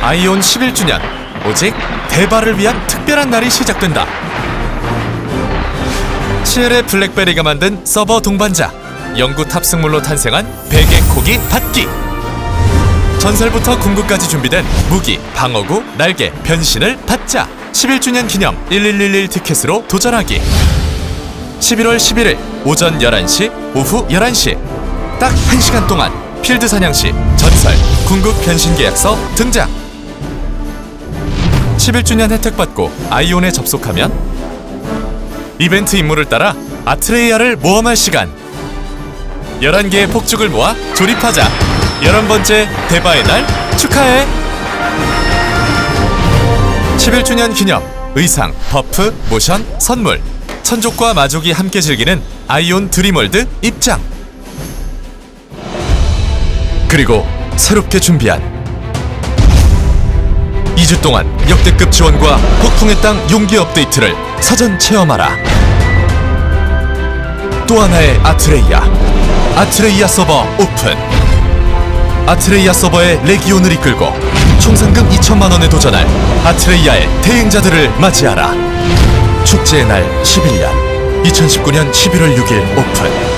아이온 11주년 오직 대발을 위한 특별한 날이 시작된다. CL의 블랙베리가 만든 서버 동반자 영구 탑승물로 탄생한 베개 코기 받기. 전설부터 궁극까지 준비된 무기, 방어구, 날개, 변신을 받자. 11주년 기념 1111 티켓으로 도전하기. 11월 11일 오전 11시, 오후 11시. 딱 1시간 동안 필드 사냥 시 전설 궁극 변신 계약서 등장 11주년 혜택 받고 아이온에 접속하면 이벤트 임무를 따라 아트레이아를 모험할 시간. 11개의 폭죽을 모아 조립하자. 11번째 대바의 날 축하해. 11주년 기념 의상, 버프, 모션, 선물. 천족과 마족이 함께 즐기는 아이온 드림월드 입장. 그리고 새롭게 준비한 2주 동안 역대급 지원과 폭풍의 땅 용기 업데이트를 사전 체험하라. 또 하나의 아트레이아. 아트레이아 서버 오픈. 아트레이아 서버의 레기온을 이끌고 총 상금 2천만 원에 도전할 아트레이아의 대행자들을 맞이하라. 축제의 날 11년 2019년 11월 6일 오픈